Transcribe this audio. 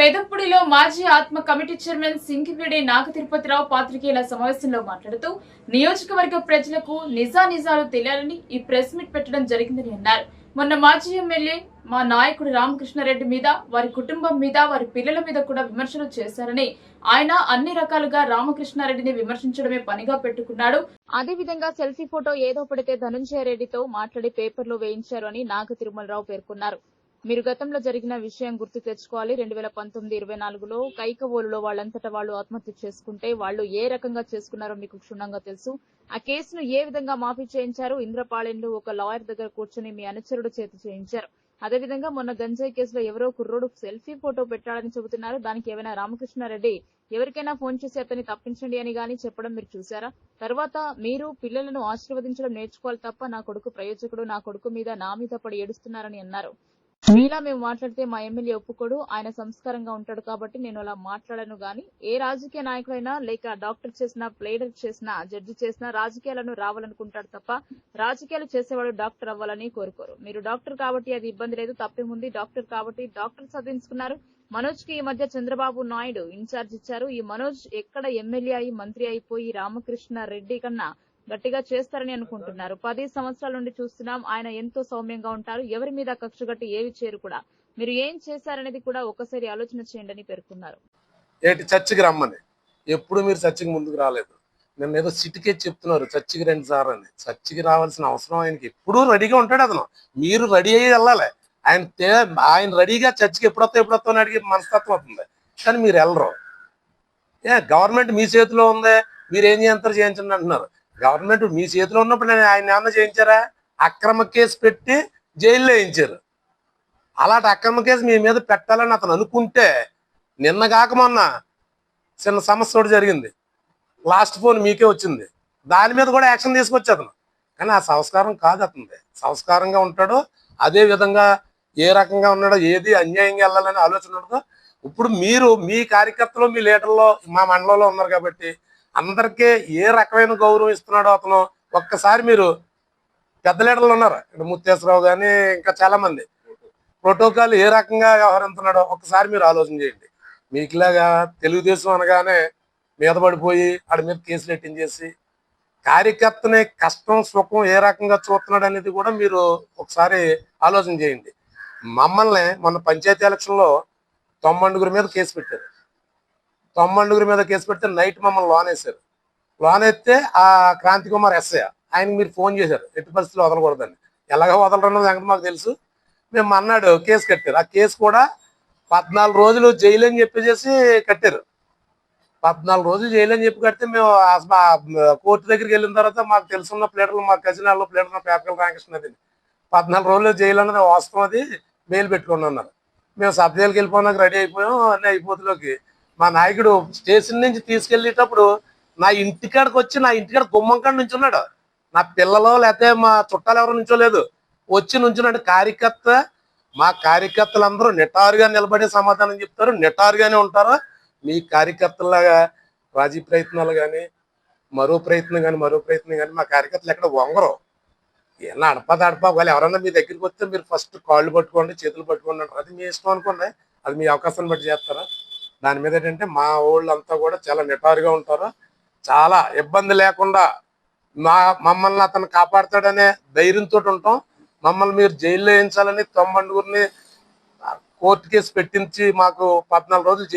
పెదప్పుడిలో మాజీ ఆత్మ committee chairman Singireddy Naga Tirupathirao పాత్రికేయుల సమావేశంలో మాట్లాడుతూ నియోజకవర్గ ప్రజలకు నిజానిజాలు తెలియాలని ఈ ప్రెస్ మీట్ పెట్టడం జరిగిందని అన్నారు. మొన్న మాజీ ఎమ్మెల్యే మా నాయకుడు రామకృష్ణారెడ్డి మీద వారి కుటుంబం మీద వారి పిల్లల మీద కూడా విమర్శలు చేశారని ఆయన అన్ని రకాలుగా రామకృష్ణారెడ్డిని విమర్శించడమే పనిగా పెట్టుకున్నాడు. అదే విధంగా సెల్ఫీ ఫోటో ఏదో పడితే ధనుంజయ రెడ్డితో మాట్లాడి పేపర్లో వేయించారు అని నాగ తిరుమలరావు పేర్కొన్నారు. మీరు గతంలో జరిగిన విషయం గుర్తు తెచ్చుకోవాలి. రెండు వేల పంతొమ్మిది ఇరవై నాలుగులో కైకవోలులో వాళ్ళంతటా వాళ్ళు ఆత్మహత్య చేసుకుంటే వాళ్ళు ఏ రకంగా చేసుకున్నారో మీకు క్షుణ్ణంగా తెలుసు. ఆ కేసును ఏ విధంగా మాఫీ చేయించారు? ఇంద్రపాళెన్లు ఒక లాయర్ దగ్గర కూర్చొని మీ అనుచరుడు చేతి చేయించారు. అదేవిధంగా మొన్న గంజాయి కేసులో ఎవరో కుర్రోడు సెల్ఫీ ఫోటో పెట్టాలని చెబుతున్నారు. దానికి ఏమైనా రామకృష్ణారెడ్డి ఎవరికైనా ఫోన్ చేసి అతన్ని తప్పించండి అని గాని చెప్పడం మీరు చూసారా తర్వాత మీరు పిల్లలను ఆశీర్వదించడం నేర్చుకోవాలి తప్ప నా కొడుకు ప్రయోజకుడు నా కొడుకు మీద నా మీద పడి ఏడుస్తున్నారని అన్నారు. మీలా మేము మాట్లాడితే మా ఎమ్మెల్యే ఒప్పుకోడు ఆయన సంస్కారంగా ఉంటాడు కాబట్టి నేను అలా మాట్లాడను గాని ఏ రాజకీయ నాయకుడైనా లేక డాక్టర్ చేసినా ప్లేడర్ చేసినా జడ్జి చేసినా రాజకీయాలను రావాలనుకుంటాడు తప్ప రాజకీయాలు చేసేవాడు డాక్టర్ అవ్వాలని కోరుకోరు. మీరు డాక్టర్ కాబట్టి అది ఇబ్బంది లేదు తప్పేముంది డాక్టర్ కాబట్టి డాక్టర్ చదివించుకున్నారు. మనోజ్కి ఈ మధ్య చంద్రబాబు నాయుడు ఇన్ఛార్జ్ ఇచ్చారు. ఈ మనోజ్ ఎక్కడ ఎమ్మెల్యే అయి మంత్రి అయిపోయి రామకృష్ణ రెడ్డి కన్నా గట్టిగా చేస్తారని అనుకుంటున్నారు. పది సంవత్సరాల నుండి చూస్తున్నాం ఆయన ఎంతో సౌమ్యంగా ఉంటారు. ఎవరి మీద కక్ష గట్టి ఏవి చేరు కూడా. మీరు ఏం చేశారనేది కూడా ఒకసారి ఆలోచన చేయండి అని పేర్కొన్నారు. ఏంటి చర్చికి రమ్మని. ఎప్పుడు మీరు చర్చికి ముందుకు రాలేదు? నిన్న ఏదో సిటీకే చెప్తున్నారు చర్చికి రండి సార్ అని. చర్చికి రావాల్సిన అవసరం ఆయనకి ఎప్పుడూ రెడీగా ఉంటాడు అతను. మీరు రెడీ అయ్యి వెళ్ళాలి. ఆయన తే- ఆయన రెడీగా చర్చికి ఎప్పుడొస్తా ఎప్పుడొస్తా అని అడిగి మనస్తత్వం అవుతుంది. కానీ మీరు వెళ్ళరు. ఏ గవర్నమెంట్ మీ చేతిలో ఉంది. మీరు ఏం చేస్తారు చేయించండి అంటున్నారు. గవర్నమెంట్ మీ చేతిలో ఉన్నప్పుడు నేను ఆయన ఏమన్నా చేయించారా? అక్రమ కేసు పెట్టి జైల్లో వేయించారు. అలాంటి అక్రమ కేసు మీ మీద పెట్టాలని అతను అనుకుంటే నిన్న కాక మొన్న చిన్న సమస్య ఒకటి జరిగింది. లాస్ట్ ఫోన్ మీకే వచ్చింది. దాని మీద కూడా యాక్షన్ తీసుకొచ్చి అతను. కానీ ఆ సంస్కారం కాదు అతనిది. సంస్కారంగా ఉంటాడు అదే విధంగా ఏ రకంగా ఉన్నాడో ఏది అన్యాయంగా వెళ్ళాలని ఆలోచన ఉండదు ఇప్పుడు మీరు మీ కార్యకర్తలు మీ లీడర్లో మా మండలంలో ఉన్నారు కాబట్టి అందరికీ ఏ రకమైన గౌరవం ఇస్తున్నాడో అతను? ఒక్కసారి మీరు పెద్ద లీడర్లు ఉన్నారు. ఇక్కడ ముత్తేశ్వరరావు కానీ ఇంకా చాలా మంది. ప్రోటోకాల్ ఏ రకంగా వ్యవహరిస్తున్నాడో ఒకసారి మీరు ఆలోచన చేయండి. మీకులాగా తెలుగుదేశం అనగానే మీద పడిపోయి ఆడి మీద కేసులు ఎట్టించేసి కార్యకర్తని కష్టం సుఖం ఏ రకంగా చూస్తున్నాడు అనేది కూడా మీరు ఒకసారి ఆలోచన చేయండి. మమ్మల్ని మొన్న పంచాయతీ ఎలక్షన్లో తొమ్మండుగురి మీద కేసు పెట్టారు. తొమ్మండుగురి మీద కేసు పెడితే నైట్ మమ్మల్ని లోన్ వేశారు. లోన్ ఎత్తే ఆ క్రాంతి కుమార్ ఎస్ఐ ఆయనకి మీరు ఫోన్ చేశారు. ఎట్టి పరిస్థితులు వదలకూడదని. ఎలాగ వదలరన్నది సంగతి మాకు తెలుసు. మేము అన్నాడు కేసు కట్టారు. ఆ కేసు కూడా పద్నాలుగు రోజులు జైలు అని చెప్పేసి కట్టారు. పద్నాలుగు రోజులు జైలు అని చెప్పి కడితే మేము కోర్టు దగ్గరికి వెళ్ళిన తర్వాత మాకు తెలుసున్న ప్లేటర్లు మా కజినాల్లో ప్లేటర్ పేపకల రామకృష్ణ అది పద్నాలుగు రోజులు జైలు అన్నది వాస్తవం అది. బెయిల్ పెట్టుకుని ఉన్నారు మేము సబ్ జైలుకి వెళ్ళిపోయినాక రెడీ అయిపోయాం. అన్నీ అయిపోతులోకి మా నాయకుడు స్టేషన్ నుంచి తీసుకెళ్ళేటప్పుడు నా ఇంటికాడికి వచ్చి నా ఇంటికాడ గుమ్మం కాడ నుంచున్నాడు. నా పిల్లలు లేకపోతే మా చుట్టాలు ఎవరు నుంచోలేదు వచ్చి నుంచున్నాడు. కార్యకర్త మా కార్యకర్తలందరూ నిటారుగా నిలబడే సమాధానం చెప్తారు. నిటారుగానే ఉంటారు. మీ కార్యకర్తలాగా రాజీ ప్రయత్నాలు కానీ మరో ప్రయత్నం కానీ మరో ప్రయత్నం కానీ మా కార్యకర్తలు ఎక్కడ వంగరు. ఏమన్నా అడప దడప వాళ్ళు ఎవరన్నా మీ దగ్గరికి వస్తే మీరు ఫస్ట్ కాళ్ళు పట్టుకోండి చేతులు పట్టుకోండి అంటారు. అది మీ ఇష్టం అనుకోండి. అది మీ అవకాశాన్ని బట్టి చేస్తారా? దాని మీద ఏంటంటే మా ఊళ్ళంతా కూడా చాలా నిటారుగా ఉంటారు. చాలా ఇబ్బంది లేకుండా మా మమ్మల్ని అతను కాపాడతాడనే ధైర్యంతో ఉంటాం. మమ్మల్ని మీరు జైల్లో వేయించాలని తొమ్మండుగురిని కోర్టు కేసు పెట్టించి మాకు పద్నాలుగు రోజులు